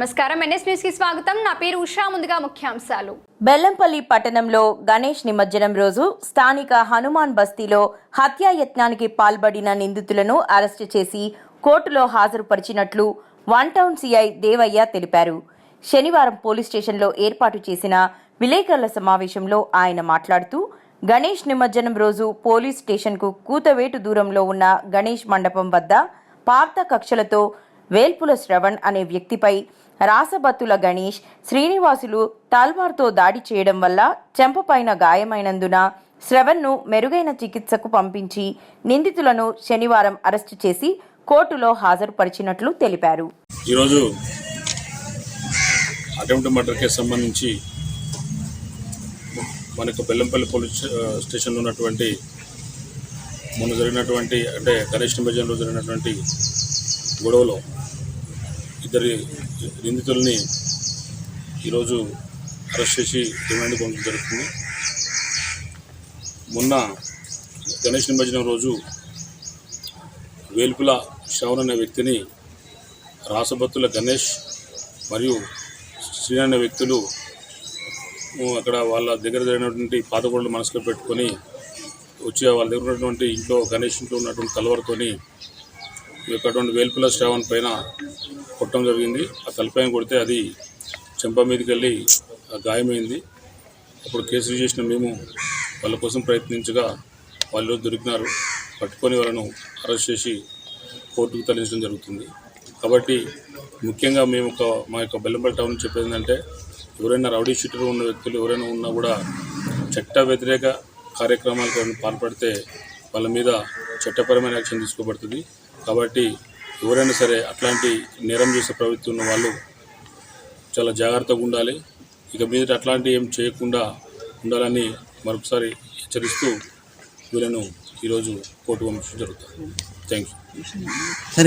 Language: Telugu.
నమస్కారం. ఎన్ఎస్ న్యూస్కి స్వాగతం. నా పేరు ఉషా. ముందుగా ముఖ్యాంశాలు. బెల్లంపల్లి పట్టణంలో గణేష్ నిమజ్జనం రోజు స్థానిక హనుమాన్ బస్తీలో హత్యాయత్నానికి పాల్పడిన నిందితులను అరెస్టు చేసి కోర్టులో హాజరుపరిచినట్లు వన్ టౌన్ సిఐ దేవయ్య తెలిపారు. శనివారం పోలీస్ స్టేషన్లో ఏర్పాటు చేసిన విలేకరుల సమావేశంలో ఆయన మాట్లాడుతూ గణేష్ నిమజ్జనం రోజు పోలీస్ స్టేషన్కు కూతవేటు దూరంలో ఉన్న గణేష్ మండపం వద్ద పాత కక్షలతో వేల్పుల శ్రవణ్ అనే వ్యక్తిపై రాసబత్తుల గణేష్ శ్రీనివాసులు తల్వార్తో దాడి చేయడం వల్ల చెంపపైన గాయమైనందున శ్రవణ్ను మెరుగైన చికిత్సకు పంపించి నిందితులను శనివారం అరెస్టు చేసి కోర్టులో హాజరుపరిచినట్లు తెలిపారు. ఈరోజు అటెంప్ట్ మర్డర్ కేసు సంబంధించి మనకు బెల్లంపల్లి పోలీస్ స్టేషన్లో ఉన్నటువంటి మొన్న జరిగినటువంటి అంటే గణేష్ నిమజ్జనంలో జరిగినటువంటి గొడవలో ఇద్దరి నిందితుల్ని ఈరోజు అరెస్ట్ చేసి రిమాండ్ పంపడం జరుగుతుంది. మొన్న గణేష్ నిమజ్జనం రోజు వేల్పుల శ్రవణ్ అనే వ్యక్తిని రాసభత్తుల గణేష్ మరియు శ్రీ అనే వ్యక్తులు అక్కడ వాళ్ళ దగ్గర జరిగినటువంటి పాత మనసులో పెట్టుకొని వచ్చి వాళ్ళ దగ్గర ఉన్నటువంటి ఇంట్లో గణేష్ ఇంట్లో ఉన్నటువంటి కలవరతోని ఈ యొక్కటువంటి వేల్పుల శ్రావణ్ పైన కొట్టడం జరిగింది. ఆ తలపైన కొడితే అది చెంప మీదకి వెళ్ళి ఆ గాయమైంది. అప్పుడు కేసు చేసిన మేము వాళ్ళ కోసం ప్రయత్నించగా వాళ్ళు దొరికినారు. పట్టుకొని వాళ్ళను అరెస్ట్ చేసి కోర్టుకు తరలించడం జరుగుతుంది. కాబట్టి ముఖ్యంగా మేము ఒక మా యొక్క బెల్లంపల్లి టౌన్ చెప్పేది ఏంటంటే ఎవరైనా రౌడీ షీటర్ ఉన్న వ్యక్తులు ఎవరైనా ఉన్నా కూడా చట్ట వ్యతిరేక కార్యక్రమాలకు పాల్పడితే వాళ్ళ మీద చట్టపరమైన యాక్షన్ తీసుకోబడుతుంది. కాబట్టి ఎవరైనా సరే అట్లాంటి నేరం చేసే ప్రవృత్తి ఉన్న వాళ్ళు చాలా జాగ్రత్తగా ఉండాలి. ఇక మీద అట్లాంటి ఏం చేయకుండా ఉండాలని మరొకసారి హెచ్చరిస్తూ వీళ్ళను ఈరోజు కోర్టు పంపించడం జరుగుతుంది. Thank you